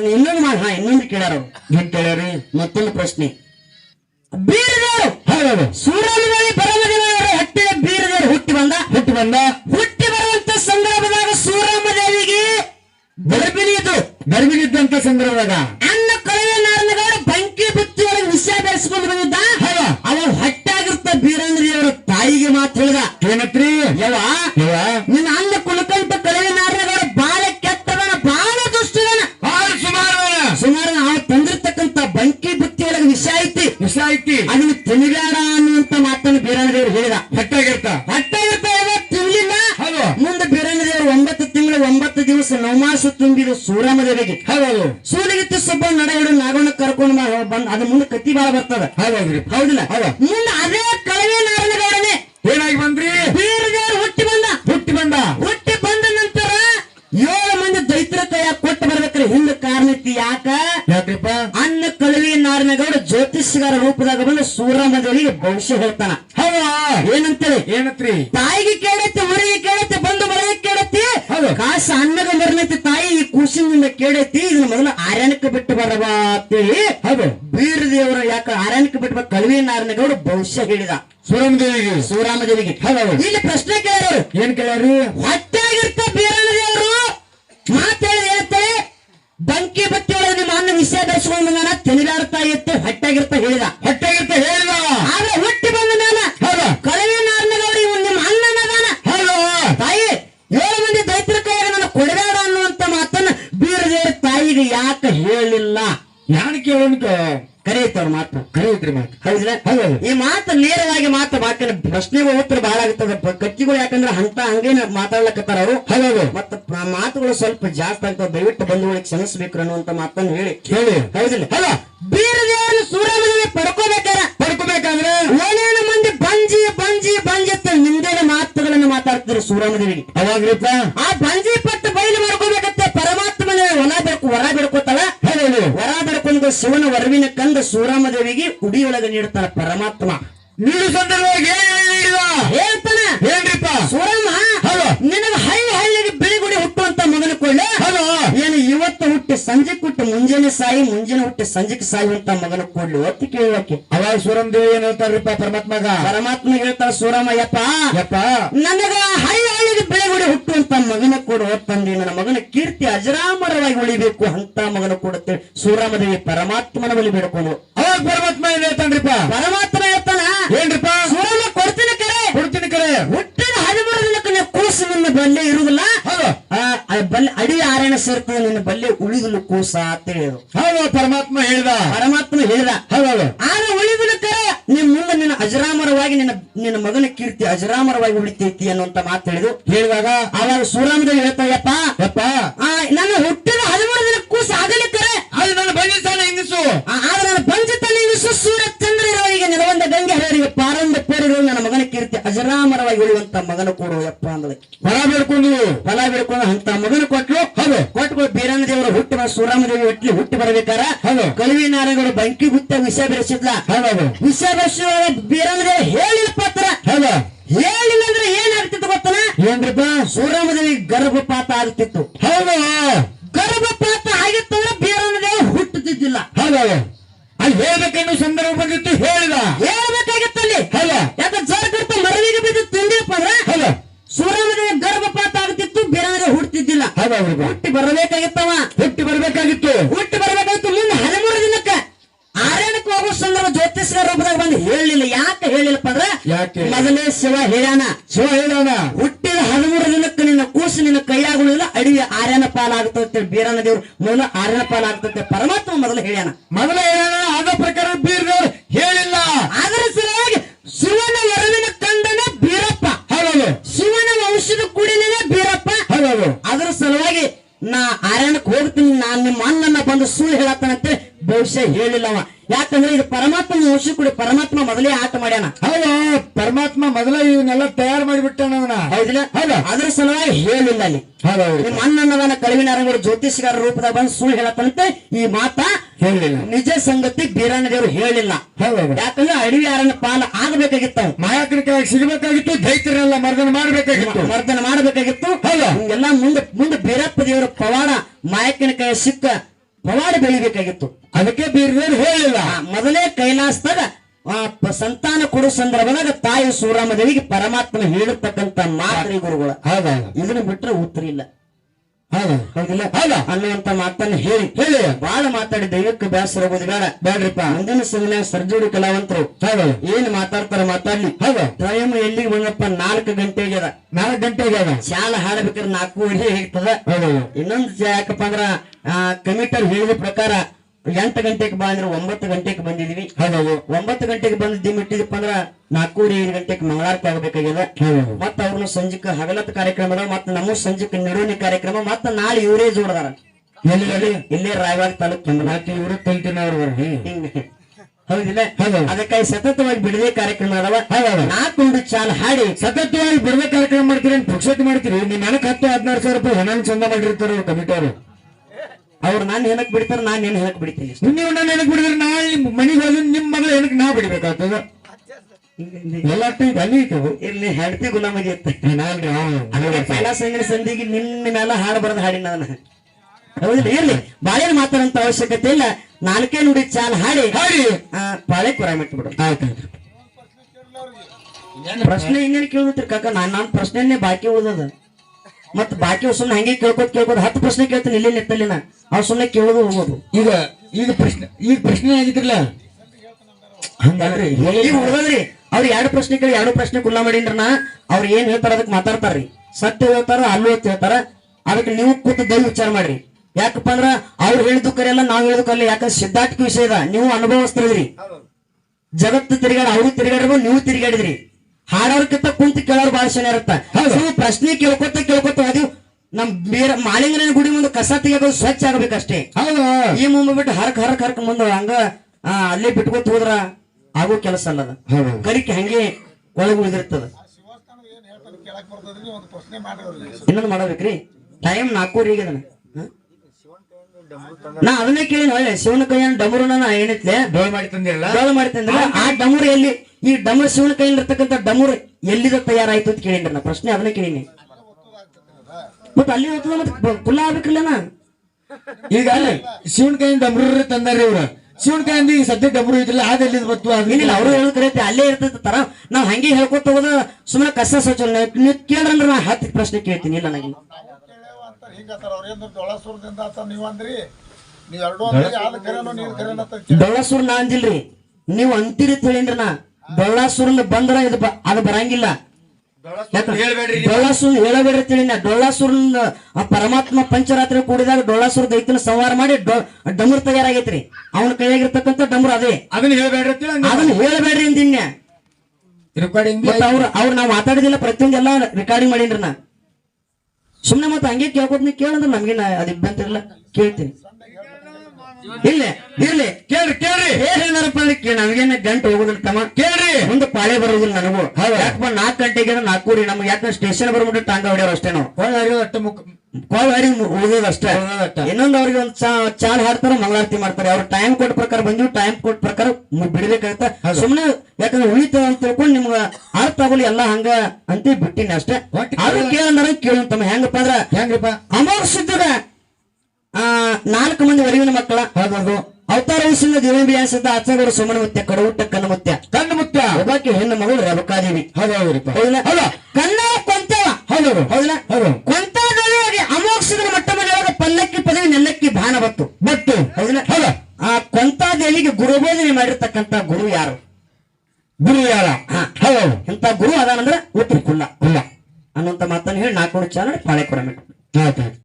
ಇನ್ನೊಂದು ಮಾಡಿ ಹಾ ಇನ್ನೊಂದು ಕೇಳ್ಯಾರ. ಏನ್ ಕೇಳ್ಯಾರಿ ಮತ್ತೊಂದು ಪ್ರಶ್ನೆ. ಬೀರದೇವರು. ಹೌದು. ಸೂರ್ಯದೇವಿ ಹತ್ತಿರ ಹೊಟ್ಟೆ ಬೀರದೇವರು ಹುಟ್ಟಿ ಬಂದ? ಹುಟ್ಟಿ ಬಂದ. ಹುಟ್ಟಿ ಬರುವಂತ ಸಂದರ್ಭದಾಗ ಸೂರಮ್ಮದೇವಿಗೆ ಗರ್ಭಿಣಿ ಇದ್ದು ಗರ್ಭಿಣಿದ್ದಂತ ಸಂದರ್ಭದಾಗ ಐತಿ ಅದನ್ನ ತಿನ್ಬೇಡ ಅನ್ನುವಂತ ಮಾತನ್ನು ಬೀರಂದ್ರಿಯವರು ಹೇಳಿದ. ಹಟ್ಟಾಗಿರ್ತ. ಹೊಟ್ಟಾಗಿರ್ತ ತಿನ್ಲಿಲ್ಲ ಮುಂದೆ ಮುಂದೆ ದೇವರು ಒಂಬತ್ತು ತಿಂಗಳು ಒಂಬತ್ತು ದಿವಸ ನವಮಾಸ ತುಂಬಿದ ಸೂರಮದೇವಿಗೆ. ಹೌದು ಸೂರ್ಯಗಿತ್ತು ಸುಬ್ಬ ನಡ ಹಿಡು ನಾಗಣ್ಣ ಕರ್ಕೊಂಡು ಬಂದ್ ಅದ ಮುಂದೆ ಕತ್ತಿ ಬಾಳ ಬರ್ತದ. ಹೌದ್ರಿ ಹೌದಿಲ್ಲ? ಹೌದು. ಮುಂದೆ ಅದೇ ಕಳವೆ ನಾರಾಯಣಗೌಡನೆ ಏನಾಗಿ ಬಂದ್ರಿ ಬೀರದೇವರು ಹುಟ್ಟಿ ಬಂದ ಹುಟ್ಟಿ ಬಂದ ಹುಟ್ಟಿ ಬಂದ ನಂತರ ಏಳು ಮಂದಿ ದೈತ್ರ ಕೈಯ ಕೊಟ್ಟು ಬರ್ಬೇಕ್ರಿ ಹಿಂದ ಕಾರಣ ಐತಿ ಯಾಕ ಯಾಕ್ರಿಪ್ಪ ಅನ್ನ ಕಳವಿ ಜ್ಯೋತಿಷ್ಯಗಾರ ರೂಪದಾಗ ಬಂದು ಸೂರಮದೇವಿಗೆ ಭವಿಷ್ಯ ಹೇಳ್ತಾನ ಹೌದ? ಏನಂತೇಳಿ? ಏನತ್ರಿ? ತಾಯಿಗೆ ಕೇಳತ್ತೆ ಊರಿಗೆ ಕೇಳತ್ತೆ ಬಂದು ಮಳೆಗೆ ಕೇಳತ್ತಿ. ಕಾಸ ಅನ್ನಗ ಮರ್ನೈತಿ ತಾಯಿ ಈ ಕೂಸಿನಿಂದ ಕೇಳೈತಿ ಇದನ್ನ ಮೊದಲು ಆರ್ಯಾನಕ್ಕೆ ಬಿಟ್ಟು ಬರಬಾ ಅಂತೇಳಿ ಹೌದು. ಬೀರ ದೇವರ ಯಾಕ ಆರ್ಯಾನಕ್ಕೆ ಬಿಟ್ಟು ಬರ ಕಳವಿ ನಾರಾಯಣಗೌಡ ಭವಿಷ್ಯ ಹೇಳಿದ. ಸೂರಾಮದೇವಿಗೆ ಸೂರಾಮದೇವಿಗೆ ಹೌದು. ಇಲ್ಲಿ ಪ್ರಶ್ನೆ ಕೇಳೋರು ಏನ್ ಕೇಳೋರು ಹೊಟ್ಟಾಗಿರ್ತ ಬೀರಣ್ಣ ದೇವರು ಮಾತೇಳಿ ಹೇಳ್ತಾರೆ ಬಂಕಿ ಬತ್ತಿ ಒಳಗೆ ನಿಮ್ಮ ಅನ್ನ ವಿಷಯ ಬೆಳೆಸ್ಕೊಂಡು ಬಂದಾನ ತೆನಿಗಾಡ್ತಾ ಇತ್ತು ಹೊಟ್ಟಾಗಿರ್ತ ಹೇಳಿದ ಹಟ್ಟಾಗಿರ್ತ ಹೇಳಿದ ಆದ್ರೆ ಹುಟ್ಟಿ ಬಂದ ಮೇಲೆ ಹೌದ ಕಳವಿ ನಾರಾಯಣಗೌಡ ಇವ್ ನಿಮ್ಮ ಅಣ್ಣನದಾನ ಹೌದು ತಾಯಿ ಏಳು ಮಂದಿ ದೈತ್ರ ಕೈಯಾಗ ನನ್ನ ಕೊಡಬೇಡ ಅನ್ನುವಂತ ಮಾತನ್ನ ಬೀರದೇವ್ರ ಯಾಕ ಹೇಳಿಲ್ಲ? ನಾನು ಕೇಳೋನ್ಕ ಕರೆಯುತ್ತವ್ರ ಮಾತು ಕರೆಯುತ್ರಿ ಮಾತು. ಹೌದಿಲ್ಲ ಹೌದು. ಈ ಮಾತು ನೇರವಾಗಿ ಮಾತು ಮಾತಿನ ಪ್ರಶ್ನೆಗೆ ಉತ್ತರ ಬಹಳ ಆಗುತ್ತದೆ ಪ- ಕತ್ತಿಗಳು ಯಾಕಂದ್ರೆ ಹಂತ ಹಂಗೇನ ಮಾತಾಡ್ಲಕತ್ತಾರ ಅವರು? ಹೌದು ಮತ್ತ ಮಾತುಗಳು ಸ್ವಲ್ಪ ಜಾಸ್ತಿ ಆಗ್ತಾವ. ದಯವಿಟ್ಟು ಬಂಧುಗಳಿಗೆ ಕ್ಷಮಿಸ್ಬೇಕು ಅನ್ನುವಂತ ಮಾತನ್ನು ಹೇಳಿ. ಹೇಳಿ. ಹೌದಿಲ್ಲ ಹಲೋ ಬೀರದೇವರು ಸೂರ್ಯ ಪಡ್ಕೋಬೇಕಾರ ಪಡ್ಕೋಬೇಕಂದ್ರೆ? ಏನೇನು ಮಂದಿ ಬಂಜಿ ಬಂಜಿ ಬಂಜಿ ಅಂತ ನಿಂದೇನೆ ಮಾತುಗಳನ್ನು ಮಾತಾಡ್ತಿದ್ರು ಸೂರ್ಯಮದೇವಿಗೆ ಅವಾಗ್ರಿಪ್ಪ? ಆ ಬಂಜಿ ಪಟ್ಟು ಬಯಲು ಮಾಡ್ಕೋಬೇಕಂತೆ ಪರಮಾತ್ಮನ ಹೊಲ ಬೇಕು ವರ ಬೇಡ್ಕೋತಾಳ ಹೌದು ವರ ಬೇಡ್ಕೊಂಡು ಶಿವನ ವರವಿನ ಕಂದ ಸೂರಾಮದೇವಿಗೆ ಉಡಿಯೊಳಗೆ ನೀಡ್ತಾನ ಪರಮಾತ್ಮ. ನೀಡು ಸಂದರ್ಭವಾಗಿ ಹೇಳ್ತಾನ? ಏನ್ರಿಪ್ಪ? ಸೂರಮ್ಮ. ನಿನಗ ಹಳ್ಳಿ ಹಳ್ಳಿಗೆ ಬಿಳಿಗುಡಿ ಹುಟ್ಟುವಂತ ಕೊಳ್ಳೆ ಹೌದು. ಏನು ಇವತ್ತು ಹುಟ್ಟಿ ಸಂಜೆ ಹುಟ್ಟಿ ಮುಂಜಾನೆ ಸಾಯಿ ಮುಂಜಾನೆ ಹುಟ್ಟಿ ಸಂಜೆಗೆ ಸಾಯುವಂತ ಮಗನ ಕೊಡ್ಲಿ ಒತ್ತಿ ಕೇಳಕ್ಕೆ ಅವಾಗ ಸುರಮದೇವಿ ಏನ್ ಹೇಳ್ತಾರ್ರಿಪ್ಪ ಪರಮಾತ್ಮಗ? ಪರಮಾತ್ಮ ಹೇಳ್ತಾರ ಸೂರಮ್ಮ ಯಪ್ಪ ಯಪ್ಪ. ನನಗ ಹಳ್ಳಿ ಹಳ್ಳಿಗೆ ಬೆಳೆಗುಡಿ ಹುಟ್ಟುವಂತ ಮಗನ ಕೊಡು ತಂದೆ ನನ್ನ ಮಗನ ಕೀರ್ತಿ ಅಜರಾಮರವಾಗಿ ಉಳಿಬೇಕು ಅಂತ ಮಗನ ಕೊಡುತ್ತೆ ಸೂರಾಮದೇವಿ ಪರಮಾತ್ಮನ ಬಳಿ ಬೇಡ್ಕೊಂಡು. ಅವಾಗ ಪರಮಾತ್ಮ ಏನ್ ಹೇಳ್ತಾನ್ರಿಪ್ಪ? ಪರಮಾತ್ಮ ಹೇಳ್ತಾನ? ಏನ್ರಿಪ್ಪ? ಸೂರಮ್ಮ ಕೊಡ್ತೀನಿ ಕರೆ. ಕೊಡ್ತೀನಿ ಕರೆ. ಹುಟ್ಟಿದ ಹದಿಮೂರು ದಿನಕ್ಕೆ ಕೂಸು ನಿನ್ನ ಬಲ್ಲೆ ಇರುವುದಿಲ್ಲ ಬಲ್ಲೆ ಅಡಿ ಆರಣ ಸೇರ್ತದೆ ನಿನ್ನ ಬಲ್ಲೆ ಉಳಿದಲು ಕೂಸ ಅಂತ ಹೇಳಿದ್ರು ಹೌದು ಪರಮಾತ್ಮ ಹೇಳ್ದ. ಪರಮಾತ್ಮ ಹೇಳಿದ. ಹೌದು ಆದ್ರೆ ಉಳಿದಲು ಕರೆ ನಿಮ್ ಮುಂದೆ ನಿನ್ನ ಅಜರಾಮರವಾಗಿ ನಿನ್ನ ನಿನ್ನ ಮಗನ ಕೀರ್ತಿ ಅಜರಾಮರವಾಗಿ ಉಳಿತೈತಿ ಅನ್ನುವಂತ ಮಾತು ಹೇಳಿದು ಹೇಳುವಾಗ ಅವಾಗ ಸೂರಾಮದೇವಿ ಹೇಳ್ತಾಯಪ್ಪ ಯಪ್ಪ. ಆ, ನನ್ನ ಹುಟ್ಟಿದ ಹದಿಮೂರು ದಿನ ಕೂಸ ಆಗಲಿ ಕರೆ ಅದು ನನ್ನ ಬಂದಿಸ್ತಾನೆ ಹಿಂದಿಸು ಆ, ಆದ್ರೆ ನನ್ನ ಪಂಚತನ ಸೂರ್ಯ ಚಂದ್ರ ಇರುವವರಿಗೆ ನಿಲವಂದ ಗಂಗೆ ಹರಿಯವರಿಗೆ ಪಾರಂದ ಪೇರಿರುವ ನನ್ನ ಮಗನ ಕೀರ್ತಿ ಉಳಿಯುವಂತ ಮಗನ ಕೊಡು ಯಪ್ಪ ಅಂದಕ್ಕೆ ಹೊರ ಬೇಡ್ಕೊಂಡು ಫಲ ಬೇಡ್ಕೊಂಡು ಅಂತ ಮಗನ ಕೊಟ್ಲು. ಹೌದು. ಕೊಟ್ಟು ಬೀರಣ್ಣ ದೇವರು ಹುಟ್ಟಿ ಬರ ಸೂರಾಮದೇವಿ ಹುಟ್ಟಿ ಹುಟ್ಟಿ ಬರಬೇಕಾರ? ಹೌದು. ಕಲ್ವಿ ನಾರಾಯಣಗಳು ಬಂಕಿ ಗುತ್ತ ವಿಷ ಬೆರೆಸಿದ್ಲ. ಹೌದು ವಿಷ ಬೆರೆಸುವಾಗ ಬೀರಣ್ಣ ದೇವರು ಪತ್ರ ಹೌದು. ಹೇಳಿಲ್ಲ ಅಂದ್ರೆ ಏನಾಗ್ತಿತ್ತು ಗೊತ್ತಲ್ಲ ಏನ್ರಿಪ್ಪ? ಸೂರಾಮದೇವಿ ಗರ್ಭಪಾತ ಆಗ್ತಿತ್ತು. ಹೌದು. ಗರ್ಭಪಾತ ಆಗಿತ್ತಂದ್ರೆ ಬೀರಣ್ಣ ದೇವರು ಹುಟ್ಟುತ್ತಿದ್ದಿಲ್ಲ. ಹೌದು ಅಲ್ಲಿ ಹೇಳ್ಬೇಕನ್ನೋ ಸಂದರ್ಭ ಬಂದಿತ್ತು ಹೇಳಿದ. ಹುಟ್ಟಿ ಬರಬೇಕಾಗಿತ್ತವ. ಹುಟ್ಟಿ ಬರಬೇಕಾಗಿತ್ತು. ಹುಟ್ಟಿ ಬರಬೇಕಾಗಿತ್ತು. ಮುಂದೆ ಹದಿಮೂರು ದಿನಕ್ಕೆ ಆರ್ಯನಕ್ಕೆ ಹೋಗೋ ಸಂದರ್ಭ ಜ್ಯೋತಿಷ್ಯ ರೂಪದಾಗ ಬಂದು ಹೇಳಲಿಲ್ಲ. ಯಾಕೆ ಹೇಳಿಲ್ಲಪ್ಪ ಅಂದ್ರೆ ಯಾಕೆ? ಮೊದಲೇ ಶಿವ ಹೇಳ್ಯಾನ. ಶಿವ ಹೇಳೋಣ ಹುಟ್ಟಿದ ಹದಿಮೂರು ದಿನಕ್ಕೆ ನಿನ್ನ ಕೂಸು ನಿನ್ನ ಕೈಯಾಗುಳಿಲ್ಲ ಅಡಿ ಆರ್ಯನ ಪಾಲಾಗುತ್ತಂತೆ ಬೀರನ ದೇವ್ರು. ಮೊದಲು ಆರ್ಯನ ಪಾಲಾಗುತ್ತಂತೆ ಪರಮಾತ್ಮ ಮೊದಲು ಹೇಳ್ಯಾನ. ಮೊದಲ ಹೇಳೋಣ ಆದ ಪ್ರಕಾರ ಬೀರ್ದವ್ರು ಹೇಳಿಲ್ಲ ಅದರ ಸಲುವಾಗಿ ಶಿವನ ವರವಿನ ಕಂದನ ಬೀರಪ್ಪ ಹೌದು ಶಿವನ ವಂಶದ ಕುಡಿನೇ ಬೀರಪ್ಪ ಹೌದು ಅದರ ಸಲುವಾಗಿ ನಾ ಆರ್ಯನಕ್ಕೆ ಹೋಗ್ತೀನಿ ನಾನ್ ನಿಮ್ಮ ಅಣ್ಣನ ಬಂದು ಸುಳ್ಳು ಹೇಳತ್ತಾನಂತೆ ಭವಿಷ್ಯ ಹೇಳಿಲ್ಲವ ಯಾಕಂದ್ರೆ ಇದು ಪರಮಾತ್ಮ ವಂಶ ಕುಡಿ ಪರಮಾತ್ಮ ಮೊದಲೇ ಆಟ ಹೌದು ಪರಮಾತ್ಮ ಮೊದಲ ಇವನ್ನೆಲ್ಲ ತಯಾರು ಮಾಡಿಬಿಟ್ಟಾನ ಅವನ. ಹೌದಿಲ್ಲ? ಹೌದು. ಅದರ ಸಲುವಾಗಿ ಹೇಳಿಲ್ಲ ಅಲ್ಲಿ. ನಿಮ್ಮ ಅಣ್ಣನವನ ಕಳವಿನಾರಾಯಣ ಜ್ಯೋತಿಷ್ಗಾರ ರೂಪದಾಗ ಬಂದು ಸುಳ್ಳು ಹೇಳತ್ತಂತೆ ಈ ಮಾತ ಹೇಳಿಲ್ಲ. ನಿಜ ಸಂಗತಿ ಬೀರಣ್ಣ ದೇವರು ಹೇಳಿಲ್ಲ. ಹೌದು ಯಾಕಂದ್ರೆ ಅಡವಿ ಯಾರನ್ನ ಪಾಲ ಆಗಬೇಕಾಗಿತ್ತ. ಮಾಯಾಕನಿಗೆ ಸಿಗಬೇಕಾಗಿತ್ತು ದೈತ್ಯರೆಲ್ಲ ಮರ್ದನ ಮಾಡಬೇಕಾಗಿತ್ತು. ಮರ್ದನ ಮಾಡಬೇಕಾಗಿತ್ತು. ಹೌದು. ಎಲ್ಲ ಮುಂದೆ ಮುಂದೆ ಬೀರಪ್ಪ ದೇವರ ಪವಾಡ ಮಾಯಕಿನ ಕೈ ಸಿಕ್ಕ ಪವಾಡ ಬೆಳಿಬೇಕಾಗಿತ್ತು. ಅದಕ್ಕೆ ಬೀರದೇವ್ರು ಹೇಳಿಲ್ಲ. ಮೊದಲೇ ಕೈಲಾಸದಾಗ ಸಂತಾನ ಕೊಡೋ ಸಂದರ್ಭದಾಗ ತಾಯಿ ಸೂರಾಮದೇವಿಗೆ ಪರಮಾತ್ಮನ ಪರಮಾತ್ಮ ಹೇಳಿರ್ತಕ್ಕಂತ ಮಾತ್ರಿ ಗುರುಗಳು. ಹೌದೌದು ಇದನ್ನ ಬಿಟ್ರೆ ಉತ್ತರ ಇಲ್ಲ. ಹೌದು. ಹೌದಿಲ್ಲ? ಹೌದಾ. ಅನ್ನುವಂತ ಮಾತನ್ನ ಹೇಳಿ. ಹೇಳಿ. ಬಾಳ ಮಾತಾಡಿ ದೈವಕ್ಕೆ ಬೇಸರ ಹೋಗೋದು ಬೇಡ. ಬೇಡ್ರಿಪ್ಪ. ಮುಂದಿನ ಸುಮ್ಮನೆ ಸರ್ಜೋಡಿ ಕಲಾವಂತರು ಹೌದು. ಏನ್ ಮಾತಾಡ್ತಾರ ಮಾತಾಡ್ಲಿ. ಹೌದು. ಟೈಮ್ ಎಲ್ಲಿ ಬಂದಪ್ಪ? ನಾಲ್ಕು ಗಂಟೆಗೆ ಅದ ನಾಲ್ಕು ಗಂಟೆಗೆ ಅದ ಶಾಲ ಹಾಡಬೇಕಾದ್ರೆ ನಾಲ್ಕೂವರೆ ಹೇಳ್ತದ ಹೌದು. ಇನ್ನೊಂದು ಯಾಕಪ್ಪ ಅಂದ್ರ ಕಮಿಟರ್ ಹೇಳಿದ ಪ್ರಕಾರ ಎಂಟು ಗಂಟೆಗೆ ಬಾ ಅಂದ್ರೆ ಒಂಬತ್ತು ಗಂಟೆಗೆ ಬಂದಿದ್ವಿ. ಹೌದು ಒಂಬತ್ತು ಗಂಟೆಗೆ ಬಂದು ದಿಮ್ ಇಟ್ಟಿದಪ್ಪ ಅಂದ್ರ ನಾಲ್ಕೂರಿ ಐದು ಗಂಟೆಗೆ ಮಂಗಳಾರತಿ ಆಗ್ಬೇಕಾಗ್ಯದ ಮತ್ತ ಅವ್ರನ್ನ ಸಂಜೆಕ್ ಹಗಲತ್ ಕಾರ್ಯಕ್ರಮ ಮತ್ತೆ ನಮ್ಮ ಸಂಜೆಕ್ ನಿಡೋನಿ ಕಾರ್ಯಕ್ರಮ ಮತ್ತ ನಾಳೆ ಇವರೇ ಜೋಡದಾರ ಇಲ್ಲೇ ರಾಯಬಾಗ ತಾಲೂಕ್ ಇವರು ಹಿಂಗ. ಹೌದಿಲ್ಲ? ಹೌದು. ಅದಕ್ಕಾಗಿ ಸತತವಾಗಿ ಬಿಡದೆ ಕಾರ್ಯಕ್ರಮ ಅದಾವ. ಹೌದು. ನಾಲ್ಕು ಚಾಲ್ ಹಾಡಿ. ಸತತವಾಗಿ ಬಿಡದೆ ಕಾರ್ಯಕ್ರಮ ಮಾಡ್ತೀರಿ ಪುಕ್ಷತ್ ಮಾಡ್ತೀರಿ? ನನಗೆ ಹತ್ತು ಹದಿನಾರು ಸಾವಿರ ರೂಪಾಯಿ ಹಣ ಚಂದ ಮಾಡಿರ್ತಾರ ಕಮಿಟಿ ಅವರು. ಅವ್ರು ನಾನು ಹೆಣಕ್ ಬಿಡ್ತಾರ ನಾನ್ ಏನ್ ಹೇಳಕ್ ಬಿಡ್ತೀನಿ ನೀವು ನಾನು ಏನಕ್ಕೆ ಬಿಡಿದ್ರೆ ನಾಳೆ ನಿಮ್ ಮನೆಗೆ ಹೋದ್ರೆ ನಿಮ್ಮ ಮಗಳ ಏನಕ್ಕೆ ನಾ ಬಿಡ್ಬೇಕಾಗ್ತದ? ಎಲ್ಲ ಈಗ ಅಲ್ಲಿ ಅವು. ಇರ್ಲಿ ಹೆಂಡತಿ ಗುಲಾಮಗಿ ಇತ್ತ ನಾಲ್ರಿ ಸಂಗೀತ ಸಂಧಿಗೆ ನಿನ್ನ ಮೇಲೆ ಹಾಡು ಬರೆದು ಹಾಡಿನ ನಾನು. ಹೌದಿಲ್ಲ ಇರ್ಲಿ. ಬಾಳೆ ಮಾತಾಡಂತ ಅವಶ್ಯಕತೆ ಇಲ್ಲ. ನಾಲ್ಕೇ ನುಡಿ ಚಾಲ್ ಹಾಡಿ. ಹಾಡಿ. ಆ, ಬಾಳೆ ಕುರ ಬಿಡು ಪ್ರಶ್ನೆ ಇನ್ನೇನು ಕೇಳಿದ್ರಿ ಕಾಕ? ನಾನ್ ನಾನ್ ಪ್ರಶ್ನೆನೇ ಬಾಕಿ ಉಳ್ದದ. ಮತ್ ಬಾಕಿ ಸುಮ್ಮನೆ ಹಂಗೆ ಕೇಳ್ಕೊತ ಕೇಳ್ಕೊತ ಹತ್ತು ಪ್ರಶ್ನೆ ಕೇಳ್ತೀನಿ ಇಲ್ಲಿ ನಿತ್ತಲ್ಲಿ ನಾ. ಅವ್ ಸುಮ್ಮನೆ ಕೇಳೋದು ಹೋಗೋದು. ಈಗ ಈಗ ಪ್ರಶ್ನೆ ಈಗ ಪ್ರಶ್ನೆ ಆಗಿದ್ರಲ್ಲ? ಹಂಗಲ್ರಿ ಈಗ ಉಳ್ದದ್ರಿ. ಅವ್ರು ಎರಡು ಪ್ರಶ್ನೆ ಕೇಳಿ ಎರಡು ಪ್ರಶ್ನೆ ಕುಲ್ಲ ನಾ. ಅವ್ರು ಏನ್ ಹೇಳ್ತಾರ ಅದಕ್ಕೆ ಮಾತಾಡ್ತಾರ್ರಿ. ಸತ್ಯ ಹೇಳ್ತಾರ ಅಲ್ಲೂ ಅಂತ ಹೇಳ್ತಾರ. ಅದಕ್ಕೆ ನೀವು ಕೂತು ದೈವ ವಿಚಾರ ಮಾಡ್ರಿ. ಯಾಕಪ್ಪ ಅಂದ್ರ ಅವ್ರು ಹೇಳಿದ್ದು ಕರೆಯಲ್ಲ ನಾವ್ ಹೇಳಿದ್ದು ಕರೆಯಲ್ಲ ಯಾಕಂದ್ರೆ ಸಿದ್ಧಾರ್ಥಿಕ ವಿಷಯ ಇದ ನೀವು ಅನುಭವಸ್ತಿದ್ರಿ ಜಗತ್ತು ತಿರುಗಾಡ ಅವ್ರು ತಿರುಗಾಡಿದ್ರು ನೀವು ತಿರುಗಾಡಿದ್ರಿ. ಹಾಡೋರ್ಕಿಂತ ಕುಂತ ಕೇಳೋರು ಬಹಳ ಶನ ಇರುತ್ತ. ಪ್ರಶ್ನೆ ಕೇಳ್ಕೊತ ಕೇಳ್ಕೊತ ಅದು ನಮ್ ಬೇರೆ ಮಾಲಿಂಗನ ಗುಡಿ ಮುಂದೆ ಕಸ ತೆಗಿಯೋದು ಸ್ವಚ್ಛ ಆಗ್ಬೇಕಷ್ಟೇ. ಹೌದು. ಈ ಮುಂದೆ ಬಿಟ್ಟು ಹರಕ್ ಹರಕ್ ಹರಕ್ ಮುಂದ ಹಂಗ ಅಲ್ಲೇ ಬಿಟ್ಕೊತ ಹೋದ್ರ ಆಗೋ ಕೆಲಸ ಅಲ್ಲದ. ಹೌದು. ಕರಿಕೆ ಹಂಗೆ ಒಳಗೆ ಉಳಿದಿರ್ತದ ಇನ್ನೊಂದು ಮಾಡಬೇಕ್ರಿ. ಟೈಮ್ ಈಗ ಹ್ಮ್ ನಾ ಅದನ್ನೇ ಕೇಳಿ ಶಿವನ ಕೈಯನ್ನು ಡಮರುನ ನಾ ಏನೈತ್ಲೆ? ಡೋಲ್ ಮಾಡಿ ತಂದಿರಲ್ಲ? ಡೋಲ್ ಮಾಡ್ತಂದ್ರೆ ಆ ಡಮರು ಎಲ್ಲಿ ಈ ಡಮರು ಶಿವನ ಕೈಯಲ್ಲಿ ಇರ್ತಕ್ಕಂಥ ಡಮರು ಎಲ್ಲಿದ ತಯಾರಾಯ್ತು ಅಂತ ಕೇಳಿನ್ರಿ ನಾ ಪ್ರಶ್ನೆ ಅದನ್ನ ಕೇಳಿನಿ. ಮತ್ತೆ ಅಲ್ಲಿ ಹೋಗ್ತದ ಮತ್ತೆ ಕುಲ್ಲ ಆಗ್ಬೇಕಿಲ್ಲನ? ಈಗ ಶಿವನ್ ಕೈಯಿಂದ ಡಬ್ರು ತಂದಾರಿ ಇವ್ರು. ಶಿವನ್ ಕೈಯಿಂದ ಈಗ ಸದ್ಯ ಡಬ್ರು ಇದಿಲ್ಲ ಅದೆಲ್ಲಿ ಬತ್ತು ಏನಿಲ್ಲ ಅವರು ಕರೆಯತ್ತೆ ಅಲ್ಲೇ ಇರ್ತೈತಿ ತರ. ನಾವ್ ಹಂಗೆ ಹೇಳ್ಕೊತ ಹೋದ ಸುಮ್ಮನೆ ಕಸ ಸ್ವಚ್ಛ ನೀವು ಕೇಳ್ರಂದ್ರೆ ನಾ ಹತ್ತಿ ಪ್ರಶ್ನೆ ಕೇಳ್ತೀನಿ ಇಲ್ಲ ನನಗೆ. ಡೊಳಸೂರ್ ಅಂದ್ರಿ ಅಂದ್ರಿ ನಾ ಅಂದಿಲ್ರಿ. ನೀವು ಅಂತೀರಿ ತಿಳಿನ್ರಿ ನಾ. ಡೊಳ್ಳಾಸುರ್ನ ಬಂದ್ರ ಇದು ಅದು ಬರಂಗಿಲ್ಲ. ಹೇಳ್ಬೇಡ್ರಿ ಡೊಳ್ಳಾಸುರ್ ಹೇಳಬೇಡ್ರಿ ತಿಳಿನ. ಡೊಳ್ಳಾಸುರ್ನ ಆ ಪರಮಾತ್ಮ ಪಂಚರಾತ್ರಿ ಕೂಡಿದಾಗ ಡೊಳ್ಳಾಸುರ ದೈತ್ಯನ ಸಂವಾರ ಮಾಡಿ ಡಮರು ತಯಾರಾಗೈತ್ರಿ. ಅವನ ಕೈಯಾಗಿರ್ತಕ್ಕಂಥ ಡಮರು ಅದೇ. ಅದನ್ನ ಹೇಳ್ಬೇಡ್ರಿ ಅದನ್ನ ಹೇಳಬೇಡ್ರಿ ಅಂದಿನ್ಯ ರೆಕಾರ್ಡಿಂಗ್ ಅವ್ರು ಅವ್ರು ನಾವು ಮಾತಾಡಿದಿಲ್ಲ ಪ್ರತಿಯೊಂದು ಎಲ್ಲ ರೆಕಾರ್ಡಿಂಗ್ ಮಾಡೀನ್ರಿ ನಾ. ಸುಮ್ನೆ ಮತ್ತೆ ಹಂಗೆ ಕೇಳ್ಕೊತ ನೀ ಕೇಳಂದ್ರೆ ನಮ್ಗೆ ಅದು ಇಬ್ಬಂತ ಇಲ್ಲ ಕೇಳ್ತೀನಿ. ಇಲ್ಲ ಇರ್ಲಿ ಕೇಳ್ರಿ ಕೇಳ್ರಿ. ಏನಾರಪ್ಪ ಅಂದ್ರೆ ಕೇಳಿ ನಮಗೇನ ಗಂಟು ಹೋಗುದಿಲ್ಲ ತಮ್ಮ. ಕೇಳ್ರಿ. ಒಂದು ಪಾಳೆ ಬರೋದಿಲ್ಲ ನನಗೂ. ಯಾಕಪ್ಪ ನಾಲ್ಕು ಗಂಟೆಗೆ ನಾಲ್ಕೂರಿ ನಮ್ಗೆ ಯಾಕಂದ್ರೆ ಸ್ಟೇಷನ್ ಬರ್ಬಿಟ್ಟು ಟಾಂಗ ಹೊಡೆಯೋರು ಅಷ್ಟೇ ನಾವು. ಅಟ್ಟ ಮುಖ ಕಾಲ್ ಉಳಿದೋದು ಅಷ್ಟೇ. ಅಷ್ಟೇ. ಇನ್ನೊಂದು ಅವ್ರಿಗೆ ಒಂದ್ ಚಾಲ್ ಹಾಡ್ತಾರ ಮಂಗಳಾರತಿ ಮಾಡ್ತಾರೆ. ಅವ್ರ ಟೈಮ್ ಕೊಟ್ಟ ಪ್ರಕಾರ ಬಂದಿವಿ ಟೈಮ್ ಕೊಟ್ಟ ಪ್ರಕಾರ ಬಿಡ್ಬೇಕಾಗತ್ತ. ಸುಮ್ಮನೆ ಯಾಕಂದ್ರೆ ಉಳಿತ ಅಂತ ತಿಳ್ಕೊಂಡು ನಿಮ್ಗ ಅರ್ಥ ಆಗೋಲಿ ಎಲ್ಲಾ ಹಂಗ ಅಂತ ಬಿಟ್ಟಿನಿ ಅಷ್ಟೇ. ಅವ್ರು ಕೇಳಂದ್ರೆ ಕೇಳ ತಮ್ಮ. ಹೆಂಗಪ್ಪ ಅಂದ್ರ ಹೆಂಗ್ರಿಪ್ಪ? ಅಮೋಘ ಸಿದ್ಧಗ ಆ ನಾಲ್ಕು ಮಂದಿ ವರಿವಿನ ಮಕ್ಕಳ. ಹೌದೌದು. ಅವತಾರ ವಯಸ್ಸಿನ ದಿವ್ಯಾಸದ ಅಚ್ಚಗರು ಸುಮನ ಮುತ್ಯ ಕಡವುಟ್ಟ ಕಣ್ಣು ಮುತ್ಯ. ಕಣ್ಣು ಮುತ್ಯ. ಒಬ್ಬಾಕಿ ಹೆಣ್ಣು ಮಗಳು ರಬಕಾದೇವಿ. ಹೌದೌದ್ರಿಪ್ಪ ಹೌದು ಹೌದ. ಕಣ್ಣ ಕೊಂತವ ಹೌದೌದು. ಹೌದಾ ಹೌದು. ಕೊಂತಾದೇವಿಯಾಗಿ ಅಮೋಕ್ಷದ ಮಟ್ಟ ಮನೆಯೊಳಗ ಪಲ್ಲಕ್ಕಿ ಪದವಿ ನೆಲ್ಲಕ್ಕಿ ಭಾನ ಬತ್ತು. ಬಟ್ಟು ಹೌದಾ ಹೌದ. ಆ ಕೊಂತಾದೇವಿಗೆ ಗುರುಬೋಧನೆ ಮಾಡಿರ್ತಕ್ಕಂತ ಗುರು ಯಾರು? ಗುರು ಯಾರ? ಹಾ. ಹೌದು. ಇಂತ ಗುರು ಅದಾನಂದ್ರ ಉತ್ತರ ಕುಲ್ಲ ಕುಲ್ಲ ಅನ್ನುವಂತ ಮಾತನ್ನು ಹೇಳಿ ನಾಲ್ಕು ಚಾನಲ್ ಪಾಳೆ ಕೊಡಬೇಕು ಆಯ್ತು